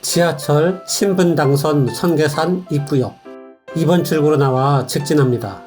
지하철 신분당선 선계산 입구역 2번 출구로 나와 직진합니다.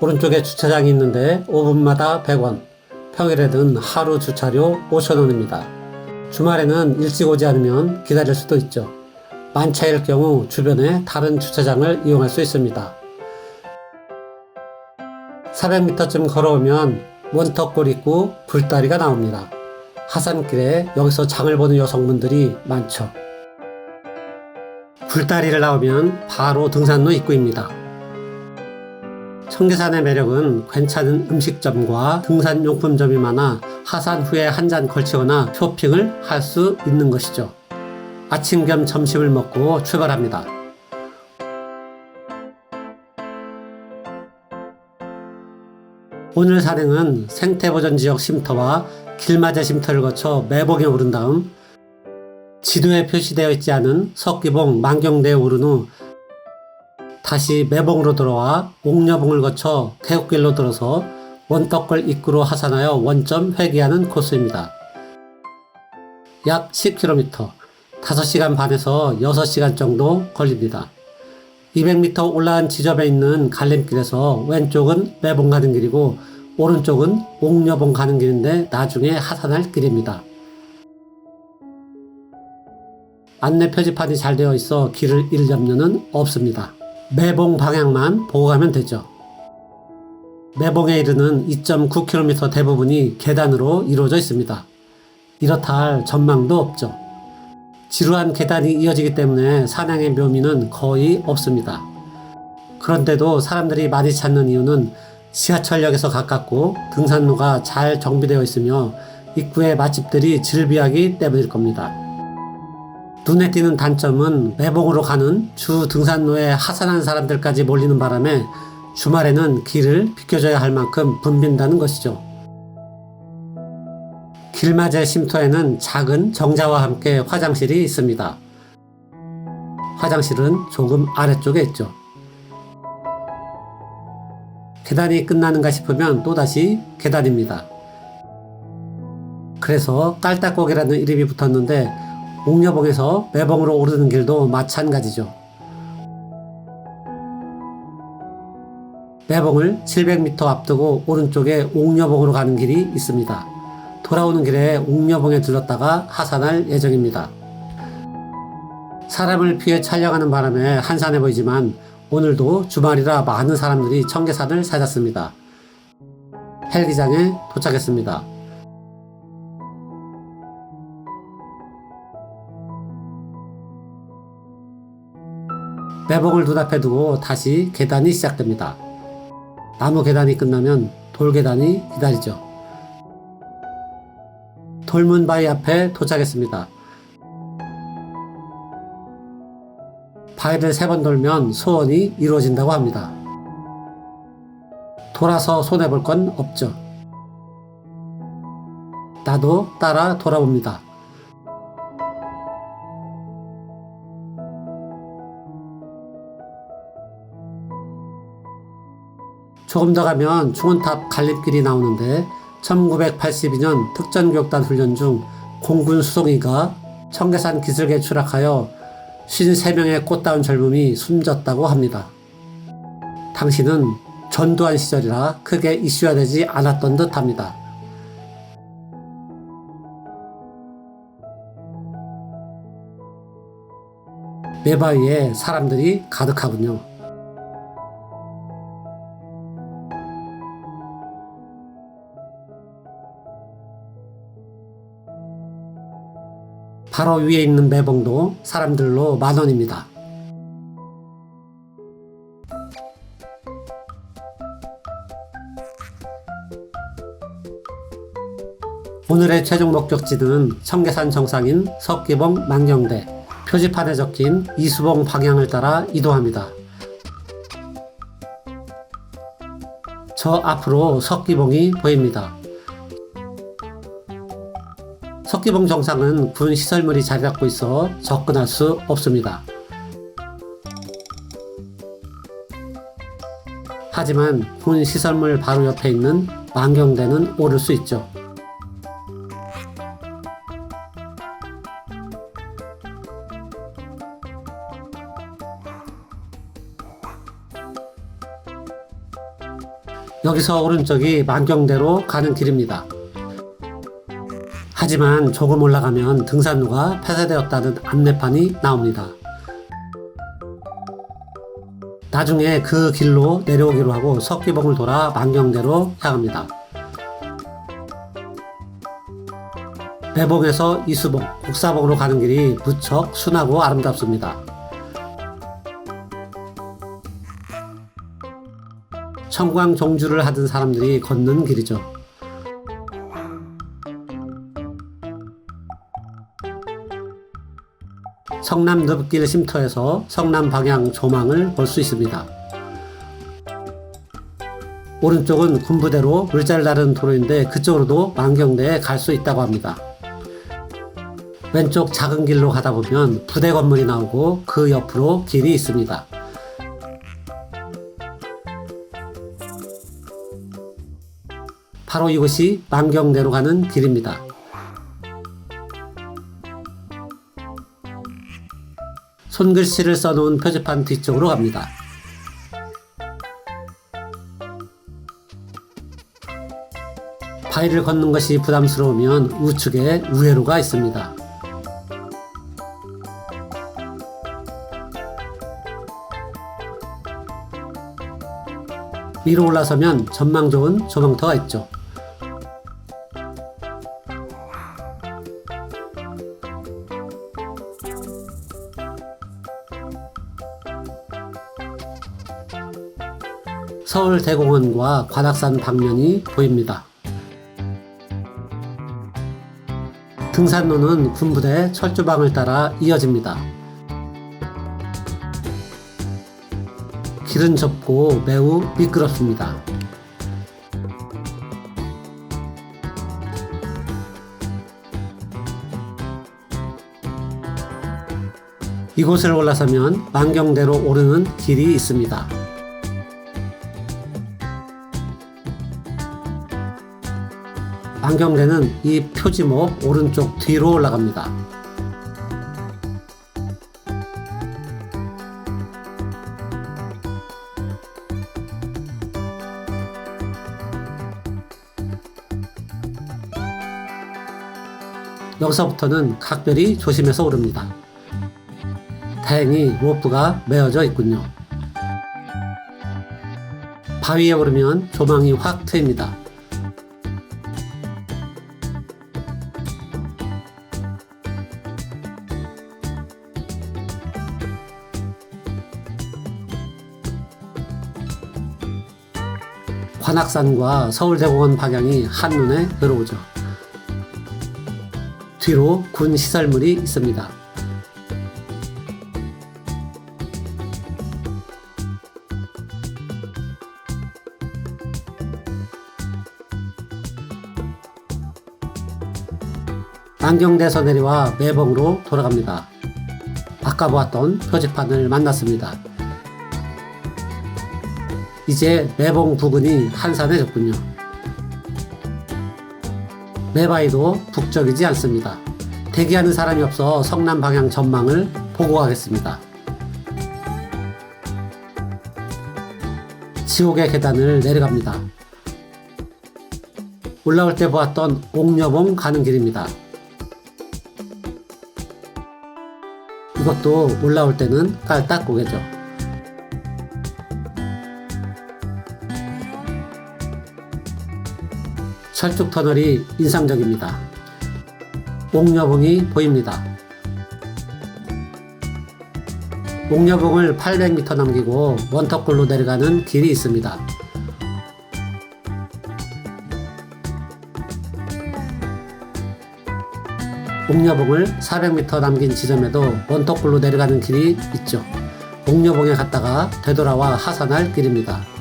오른쪽에 주차장이 있는데 5분마다 100원, 평일에는 하루 주차료 5,000원입니다. 주말에는 일찍 오지 않으면 기다릴 수도 있죠. 만차일 경우 주변에 다른 주차장을 이용할 수 있습니다. 400m쯤 걸어오면 원턱골 입구 불다리가 나옵니다. 하산길에 여기서 장을 보는 여성분들이 많죠. 불다리를 나오면 바로 등산로 입구입니다. 청계산의 매력은 괜찮은 음식점과 등산용품점이 많아 하산 후에 한 잔 걸치거나 쇼핑을 할 수 있는 것이죠. 아침 겸 점심을 먹고 출발합니다. 오늘 산행은 생태보전 지역 쉼터와 길맞이 쉼터를 거쳐 매봉에 오른 다음 지도에 표시되어 있지 않은 석기봉 만경대에 오른 후 다시 매봉으로 돌아와 옥녀봉을 거쳐 계곡길로 들어서 원떡걸 입구로 하산하여 원점 회귀하는 코스입니다. 약 10km, 5시간 반에서 6시간 정도 걸립니다. 200m 올라간 지점에 있는 갈림길에서 왼쪽은 매봉 가는 길이고 오른쪽은 옥녀봉 가는 길인데 나중에 하산할 길입니다. 안내 표지판이 잘 되어 있어 길을 잃을 염려는 없습니다. 매봉 방향만 보고 가면 되죠. 매봉에 이르는 2.9km 대부분이 계단으로 이루어져 있습니다. 이렇다 할 전망도 없죠. 지루한 계단이 이어지기 때문에 산행의 묘미는 거의 없습니다. 그런데도 사람들이 많이 찾는 이유는 지하철역에서 가깝고 등산로가 잘 정비되어 있으며 입구에 맛집들이 즐비하기 때문일 겁니다. 눈에 띄는 단점은 매봉으로 가는 주 등산로에 하산한 사람들까지 몰리는 바람에 주말에는 길을 비켜줘야 할 만큼 붐빈다는 것이죠. 길맞이 쉼터에는 작은 정자와 함께 화장실이 있습니다. 화장실은 조금 아래쪽에 있죠. 계단이 끝나는가 싶으면 또다시 계단입니다. 그래서 깔딱고개라는 이름이 붙었는데 옥녀봉에서 매봉으로 오르는 길도 마찬가지죠. 매봉을 700m 앞두고 오른쪽에 옥녀봉으로 가는 길이 있습니다. 돌아오는 길에 옥녀봉에 들렀다가 하산할 예정입니다. 사람을 피해 촬영하는 바람에 한산해 보이지만 오늘도 주말이라 많은 사람들이 청계산을 찾았습니다. 헬기장에 도착했습니다. 매봉을 눈앞에 두고 다시 계단이 시작됩니다. 나무 계단이 끝나면 돌 계단이 기다리죠. 돌문 바위 앞에 도착했습니다. 바위를 세번 돌면 소원이 이루어진다고 합니다. 돌아서 손해볼 건 없죠. 나도 따라 돌아봅니다. 조금 더 가면 중원탑 갈림길이 나오는데 1982년 특전교육단 훈련 중 공군 수송이가 청계산 기슭에 추락하여 53명의 꽃다운 젊음이 숨졌다고 합니다. 당시는 전두환 시절이라 크게 이슈화되지 않았던 듯 합니다. 매바위에 사람들이 가득하군요. 바로 위에 있는 매봉도 사람들로 만 원입니다. 오늘의 최종 목적지는 청계산 정상인 석기봉 만경대 표지판에 적힌 이수봉 방향을 따라 이동합니다. 저 앞으로 석기봉이 보입니다. 석기봉 정상은 군 시설물이 자리 잡고 있어 접근할 수 없습니다. 하지만 군 시설물 바로 옆에 있는 만경대는 오를 수 있죠. 여기서 오른쪽이 만경대로 가는 길입니다. 하지만 조금 올라가면 등산로가 폐쇄되었다는 안내판이 나옵니다. 나중에 그 길로 내려오기로 하고 석기봉을 돌아 만경대로 향합니다. 매봉에서 이수봉, 국사봉으로 가는 길이 무척 순하고 아름답습니다. 청광 종주를 하던 사람들이 걷는 길이죠. 성남 늪길 쉼터에서 성남 방향 조망을 볼 수 있습니다. 오른쪽은 군부대로 물자를 다른 도로인데 그쪽으로도 만경대에 갈 수 있다고 합니다. 왼쪽 작은 길로 가다 보면 부대 건물이 나오고 그 옆으로 길이 있습니다. 바로 이곳이 만경대로 가는 길입니다. 손글씨를 써놓은 표지판 뒤쪽으로 갑니다. 바위를 걷는 것이 부담스러우면 우측에 우회로가 있습니다. 위로 올라서면 전망 좋은 조망터가 있죠. 서울대공원과 관악산 방면이 보입니다. 등산로는 군부대 철조망을 따라 이어집니다. 길은 좁고 매우 미끄럽습니다. 이곳을 올라서면 만경대로 오르는 길이 있습니다. 안경대는 이 표지목 오른쪽 뒤로 올라갑니다. 여기서부터는 각별히 조심해서 오릅니다. 다행히 로프가 메어져 있군요. 바위에 오르면 조망이 확 트입니다. 관악산과 서울대공원 방향이 한눈에 들어오죠. 뒤로 군 시설물이 있습니다. 안경대서 내려와 매봉으로 돌아갑니다. 아까 보았던 표지판을 만났습니다. 이제 매봉 부근이 한산해졌군요. 매바위도 북적이지 않습니다. 대기하는 사람이 없어 성남 방향 전망을 보고 가겠습니다. 지옥의 계단을 내려갑니다. 올라올 때 보았던 옥녀봉 가는 길입니다. 이것도 올라올 때는 깔딱 고개죠. 철쭉 터널이 인상적입니다. 옥녀봉이 보입니다. 옥녀봉을 800m 남기고 원턱굴로 내려가는 길이 있습니다. 옥녀봉을 400m 남긴 지점에도 원턱굴로 내려가는 길이 있죠. 옥녀봉에 갔다가 되돌아와 하산할 길입니다.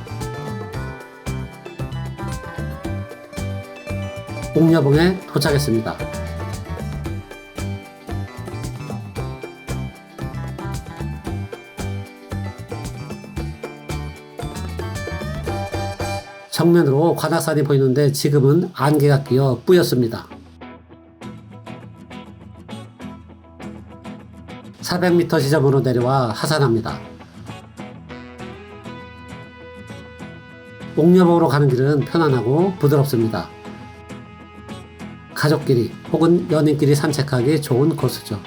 옥녀봉에 도착했습니다. 정면으로 관악산이 보이는데 지금은 안개가 끼어 뿌였습니다. 400m 지점으로 내려와 하산합니다. 옥녀봉으로 가는 길은 편안하고 부드럽습니다. 가족끼리 혹은 연인끼리 산책하기 좋은 코스죠.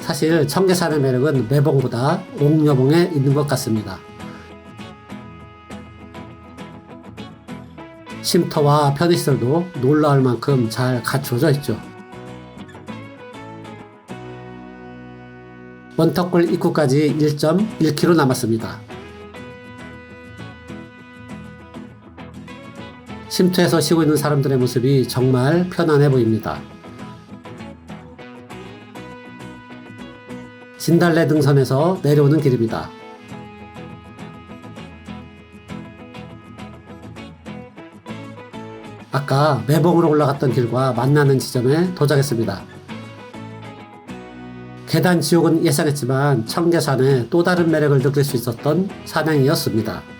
사실 청계산의 매력은 매봉보다 옥녀봉에 있는 것 같습니다. 쉼터와 편의시설도 놀라울 만큼 잘 갖추어져 있죠. 원턱굴 입구까지 1.1km 남았습니다. 쉼터에서 쉬고 있는 사람들의 모습이 정말 편안해 보입니다. 진달래 등선에서 내려오는 길입니다. 아까 매봉으로 올라갔던 길과 만나는 지점에 도착했습니다. 계단 지옥은 예상했지만 청계산의 또 다른 매력을 느낄 수 있었던 산행이었습니다.